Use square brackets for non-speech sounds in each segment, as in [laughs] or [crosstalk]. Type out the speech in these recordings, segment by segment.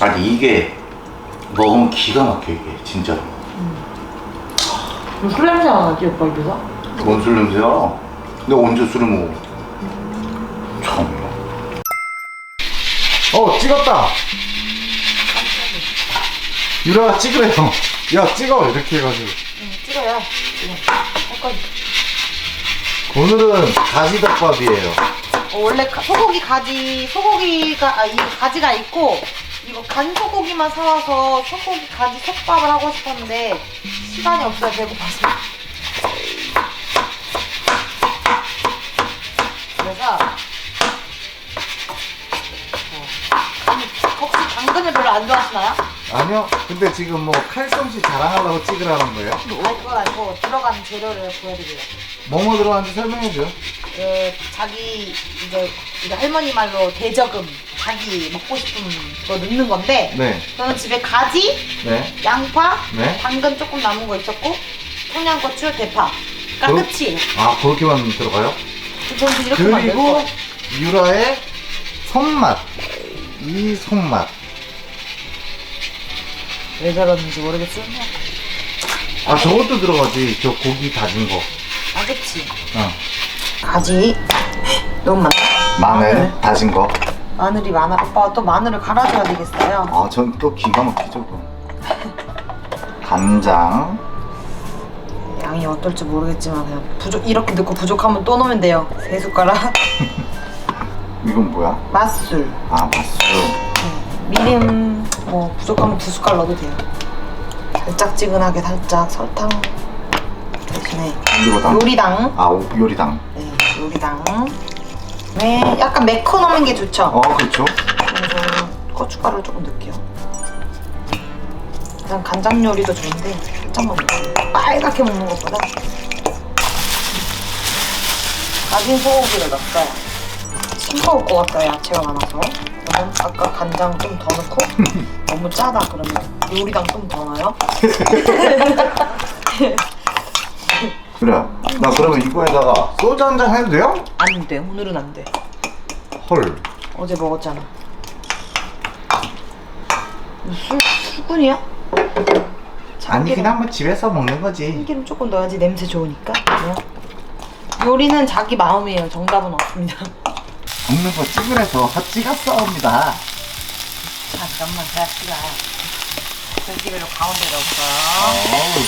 아니 이게 먹으면 기가 막혀 이게 진짜. 술 냄새가 나지 오빠 입에서? 뭔술 냄새야? 내가 언제 술을 먹어? 참. 어 찍었다. 유라가 찍으래요. 야 찍어 이렇게 해가지고. 응 찍어요 거지 오늘은 가지덮밥이에요. 어, 원래 가- 소고기 가지 소고기가 아, 이 가지가 있고 이거 간 소고기만 사와서 소고기 가지 솥밥을 하고 싶었는데 시간이 없어요 배고파서 그래서 어, 간- 혹시 당근을 별로 안 좋아하시나요? 아니요. 근데 지금 뭐 칼솜씨 자랑하려고 찍으라는 거예요? 그건 아니고 들어가는 재료를 보여드려요 뭐뭐 들어가는지 설명해줘요. 그 자기 이제 우리 할머니 말로 대저금 자기 먹고 싶은 거 넣는 건데 네. 저는 집에 가지, 네. 양파, 네. 당근 조금 남은 거 있었고 청양고추, 대파. 가 그럼- 끝이에요. 아 그렇게만 들어가요? 저는 이렇게 만들 그리고. 유라의 손맛. 이 손맛. 왜 저러는지 모르겠어요. 아 저것도 들어가지. 저 고기 다진 거. 아 그치. 어. 가지 너무 많아. 마늘 다진 거. 마늘이 많아. 오빠가 또 마늘을 갈아줘야 되겠어요. 아, 전 또 기가 막히죠, 그거. 간장. 양이 어떨지 모르겠지만 그냥 부족 이렇게 넣고 부족하면 또 넣으면 돼요. 세 숟가락. [laughs] 이건 뭐야? 맛술. 아, 맛술. 미림 뭐 부족하면 두 숟갈 넣어도 돼요. 달짝지근하게 살짝 설탕 대신에 요리당. 요리당. 아, 오- 요리당. 네, 요리당. 네, 약간 매콤한 게 좋죠. 어, 그렇죠. 그래서 고춧가루를 조금 넣을게요. 그냥 간장 요리도 좋은데 살짝만 넣어요. 빨갛게 먹는 것보다 가진 소고기를 넣었어요. 싱거울 것 같아요, 야채가 많아서. 그러면 아까 간장 좀 더 넣고 [laughs] 너무 짜다 그러면 요리당 좀 더 넣어요. [laughs] 그래. 나 그러면 이거에다가 소주 한 잔 해도 돼요? 안 돼, 오늘은 안 돼. 헐. 어제 먹었잖아. 술, 수군이야? 아니, 그냥 뭐 집에서 먹는 거지. 참기름 조금 넣어야지 냄새 좋으니까. 뭐. 요리는 자기 마음이에요. 정답은 없습니다. [laughs] 먹는 거 찍으래서 헛찌가 싸웁니다. 잠깐만, 자식아. 들기름을 가운데 넣었어. 어우.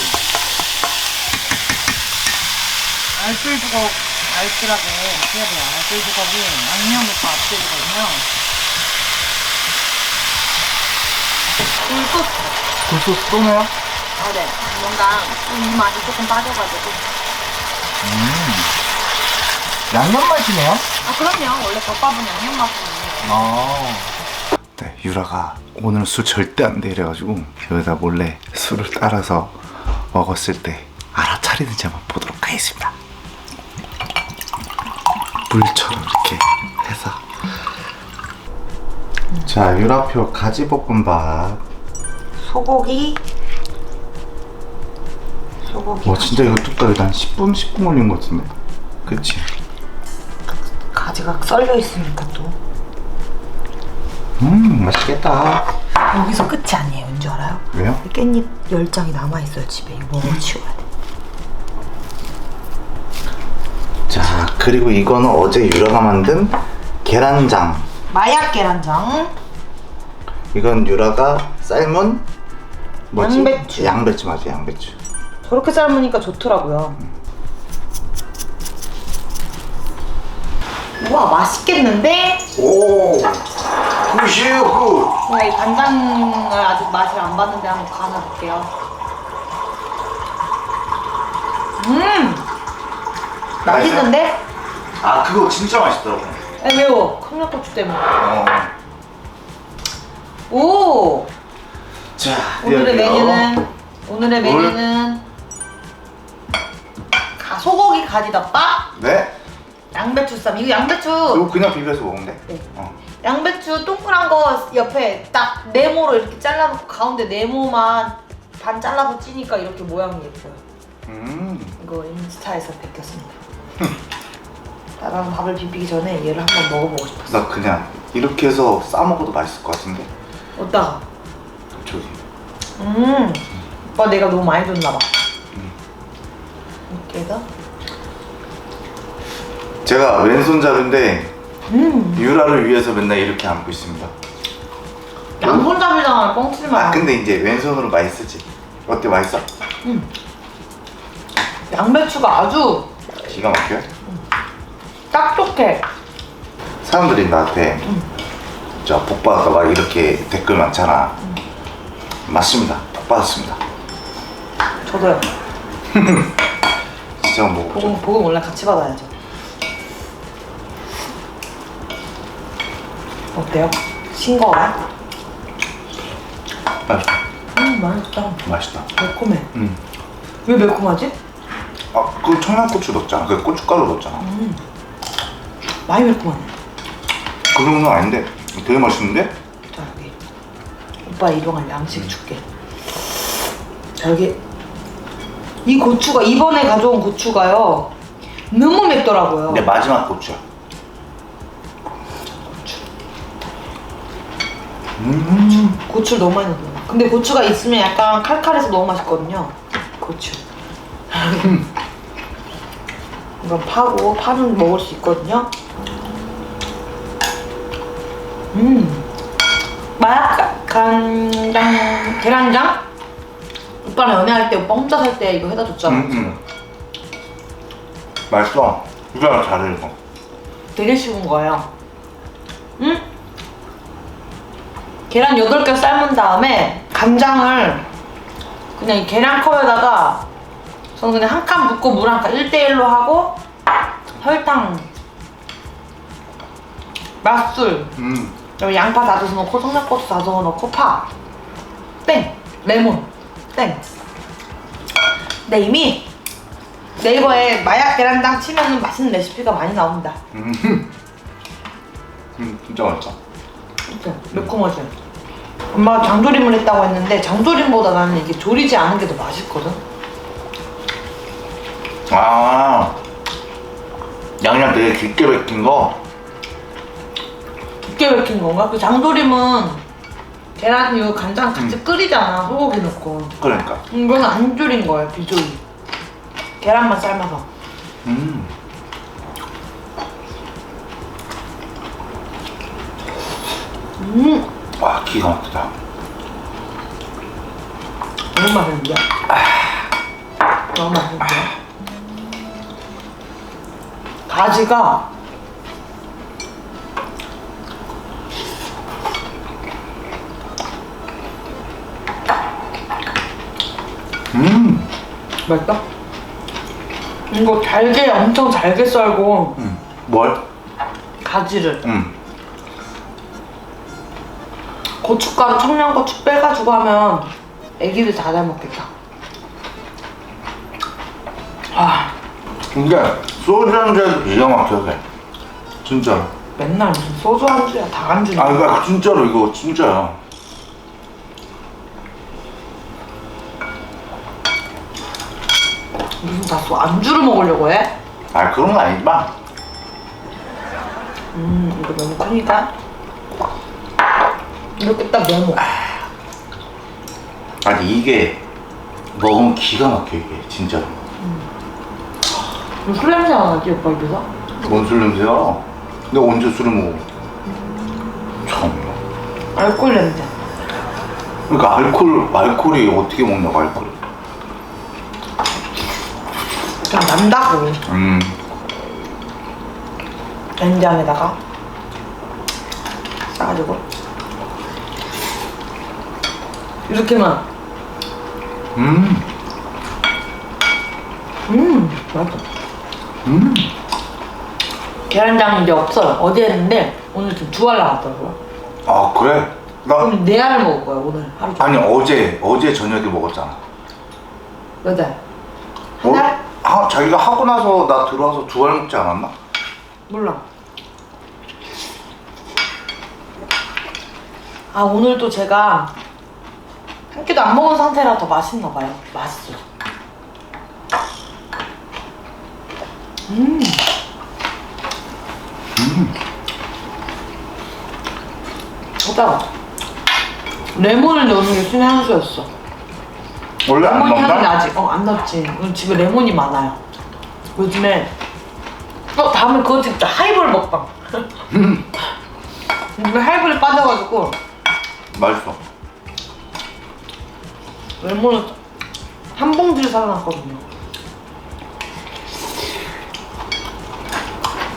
알뜰 주걱, 알뜰하게 해야 돼요. 알뜰 주걱이 양념을 다 앞세주거든요. 굴소스. 굴소스 또 넣어요? 아, 네. 뭔가 이 맛이 조금 빠져가지고. 음. 양념 맛이네요? 아, 그럼요. 원래 덮밥은 양념 맛이에요. 아. 네, 유라가 오늘 술 절대 안 돼 이래가지고 여기다 몰래 술을 따라서 먹었을 때 알아차리는지 한번 보도록 하겠습니다. 물처럼 이렇게 해서. 자, 유라표 가지볶음밥. 소고기. 소고기. 와, 진짜 이거 뚝딱이다. 한 10분, 10분 걸린 것 같은데. 그치? 가지가 썰려 있으니까 또. 음, 맛있겠다. 여기서 끝이 아니에요. 왠지 알아요? 왜요? 깻잎 열 장이 남아 있어요 집에. 이거 먹어 치워야 돼. 자, 그리고 이거는 어제 유라가 만든 계란장. 마약 계란장. 이건 유라가 삶은 뭐지? 양배추. 양배추 맞아, 양배추. 저렇게 삶으니까 좋더라고요. 와 맛있겠는데? 오, 굿이에요, 굿. 제가 이 간장을 아직 맛을 안 봤는데 한번 간을 볼게요. 음 맛있는데? 아, 그거 진짜 맛있더라고. 에, 매워. 청양고추 때문에. 어. 오 자, 오늘의. 메뉴는 오늘의 물. 메뉴는 가, 소고기 가지덮밥, 네. 양배추 쌈. 이거 양배추 이거 그냥 비벼서 먹으면 돼. 네. 어. 양배추 동그란 거 옆에 딱 네모로 이렇게 잘라놓고 가운데 네모만 반 잘라서 찌니까 이렇게 모양이 예뻐요. 음. 이거 인스타에서 베꼈습니다. [laughs] 나랑 밥을 비비기 전에 얘를 한번 먹어보고 싶었어. 나 그냥 이렇게 해서 싸 먹어도 맛있을 것 같은데. 어디다가? 저기 음. 오빠 내가 너무 많이 줬나 봐. 이렇게 해서. 제가 왼손잡인데 음. 유라를 위해서 맨날 이렇게 안고 있습니다 양손잡이잖아. 뻥치지 마. 아 근데 이제 왼손으로 많이 쓰지 어때 맛있어? 양배추가 아주 기가 막혀요? 딱똑해. 사람들이 나한테 저 복받았다 막 이렇게 댓글 많잖아 맞습니다 복받았습니다 저도요. [laughs] 진짜 뭐 복음, 복음 원래 같이 받아야죠. 어때요? 싱거워요? 맛있다 음, 맛있다. 맛있다 매콤해. 음. 왜 매콤하지? 아, 그 청양고추 넣었잖아. 그 고춧가루 넣었잖아. 많이 매콤하네. 그 정도는 아닌데 되게 맛있는데? 자, 여기. 오빠 일용할 양식 줄게. 자, 여기. 이 고추가, 이번에 가져온 고추가요. 너무 맵더라고요. 근데 마지막 고추야. 음. 고추를 너무 많이 넣어요. 근데 고추가 있으면 약간 칼칼해서 너무 맛있거든요. 고추. 이건 파고 파는 먹을 수 있거든요. 음, 마약 간장 계란장. 오빠랑 연애할 때 오빠 혼자 살 때 이거 해다 줬잖아. 음, 음. 맛있어. 유라 잘해 이거. 되게 쉬운 거예요. 응? 계란 8개 삶은 다음에 간장을 그냥 이 계란컵에다가 저는 그냥 한 칸 붓고 물 한 칸 1대1로 하고 설탕 맛술 음. 양파 다져서 넣고 청양고추 다져서 넣고 파 땡! 레몬 땡! 근데 이미 네이버에 마약 계란장 치면 맛있는 레시피가 많이 나옵니다 음. [laughs] 음, 진짜 맛있어. 진짜 매콤하지? 엄마가 장조림을 했다고 했는데 장조림보다 나는 이게 조리지 않은 게 더 맛있거든? 아. 양념 되게 깊게 bek힌 거. 깊게 맥힌 건가? 그 장조림은 계란 이거 간장 같이 음. 끓이잖아 소고기 넣고 그러니까. 이거는 안 졸인 거야 비조리 계란만 삶아서 음. 음 와, 기가 막히다. 너무 맛있는데? 너무 맛있는데? 가지가 음. 맛있다? 이거 잘게 엄청 잘게 썰고 음. 뭘? 가지를 음. 고춧가루 청양고추 빼가지고 하면 애기들 다 잘 먹겠다 아 근데 소주 한잔 기가 막혀 돼. 진짜로. 맨날 무슨 소주 안주야 다 안주네 아, 그러니까 진짜로 이거 진짜야. 무슨 다 소, 안주를 먹으려고 해? 아, 그런 거 아니지만. 음 이거 너무 크니까 이렇게 딱 메모 아니 이게 먹으면 기가 막혀 이게 진짜로. 술 냄새가 나지 오빠 입에서? 뭔술 냄새야? 내가 언제 술을 먹어? 참. 알코올 냄새 그러니까 알코올 알코올이 어떻게 먹냐고 알코올. 그냥 난다고 음. 된장에다가 싸가지고 이렇게만 음. 음 맛있어 음. 계란장 이제 없어요 어제 했는데 오늘 지금 두알 나왔더라고요 아 그래? 나 그럼 네 알을 먹을 거야 오늘 하루 종일 아니 어제 어제 저녁에 먹었잖아. 몇 알? 어? 한 알? 아 자기가 하고 나서 나 들어와서 두 알 먹지 않았나? 몰라 아 오늘도 제가 한 끼도 안 먹은 상태라 더 맛있나 봐요 맛있어 음 오빠가 레몬을 넣는 게 순위 한 수였어. 원래 안 레몬 향이 넣나? 나지. 어, 안 넣었지. 오늘 집에 레몬이 많아요. 요즘에 어 다음에 그거 찍자. 하이볼 먹방. 요즘에 하이볼에 빠져가지고 맛있어. 레몬을 한 봉지를 사놨거든요.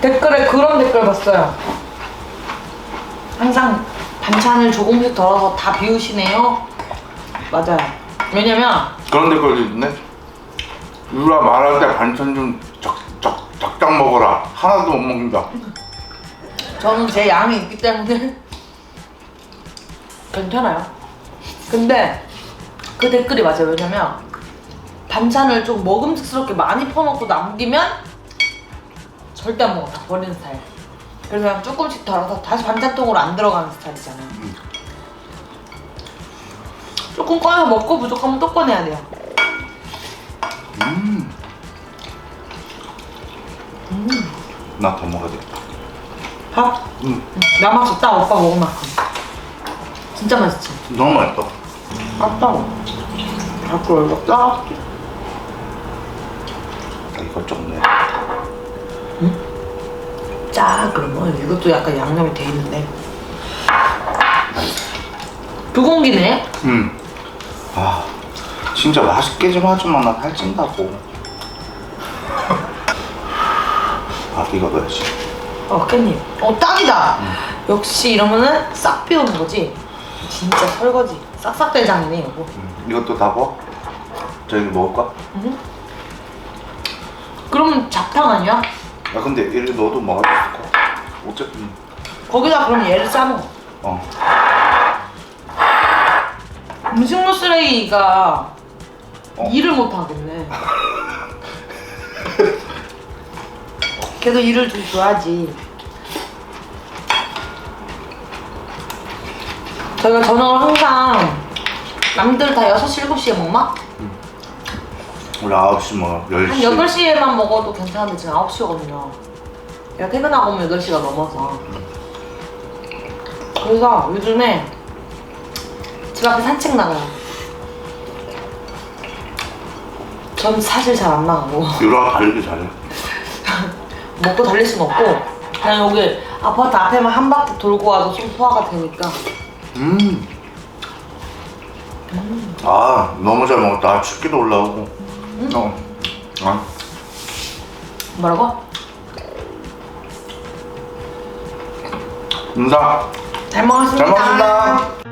댓글에 그런 댓글 봤어요. 항상 반찬을 조금씩 덜어서 다 비우시네요. 맞아요. 왜냐면 그런 댓글도 있네. 유라 말할 때 반찬 좀 적, 적, 적당 먹어라. 하나도 못 먹는다. 저는 제 양이 있기 때문에 [laughs] 괜찮아요. 근데 그 댓글이 맞아요. 왜냐면 반찬을 좀 먹음직스럽게 많이 퍼놓고 남기면 절대 안 먹어. 다 버리는 스타일. 그래서 그냥 조금씩 덜어서 다시 반찬통으로 안 들어가는 스타일이잖아요. 조금 꺼내서 먹고 부족하면 또 꺼내야 돼요. 나 더 먹어야 되겠다. 밥? 음, 남아서 딱 오빠 먹을 만큼. 진짜 맛있지? 너무 맛있다. 아따워. 밖으로 얼마 딱. 좀 내. 짜 그러면 이것도 약간 양념이 돼 있는데 두 공기네? 음. 아, 진짜 맛있게 좀 하지만 나 살찐다고. [laughs] 아, 이거 넣어야지. 어 깻잎 어 딱이다 역시 이러면은 싹 비우는 거지 진짜 설거지 싹싹 대장이네 이거 음, 이것도 다 먹어? 저기 먹을까? 그러면 잡탕 아니야? 야, 근데 이렇게 넣어도 먹을 수 있을 것 같아. 어차피, 거기다 그럼 얘를 싸먹어 어. 음식물 쓰레기가 어. 일을 못 하겠네 [laughs] 걔도 일을 좀 줘야지 저희가 저녁을 항상 남들 다 6시, 7시에 먹나? 원래 9시 뭐, 10시. 한 8시에만 먹어도 괜찮은데 지금 9시거든요 내가 퇴근하고 오면 8시가 넘어서 그래서 요즘에 집 앞에 산책 나가요 전 사실 잘 안 나가고 유라 달리기 잘해. [laughs] 먹고 달릴 순 없고 그냥 여기 아파트 앞에만 한 바퀴 돌고 와도 좀 소화가 되니까 음. 아, 너무 잘 먹었다. 아, 춥기도 올라오고. 어. 아, 뭐라고? 인사. 잘 먹었습니다 잘 먹었습니다.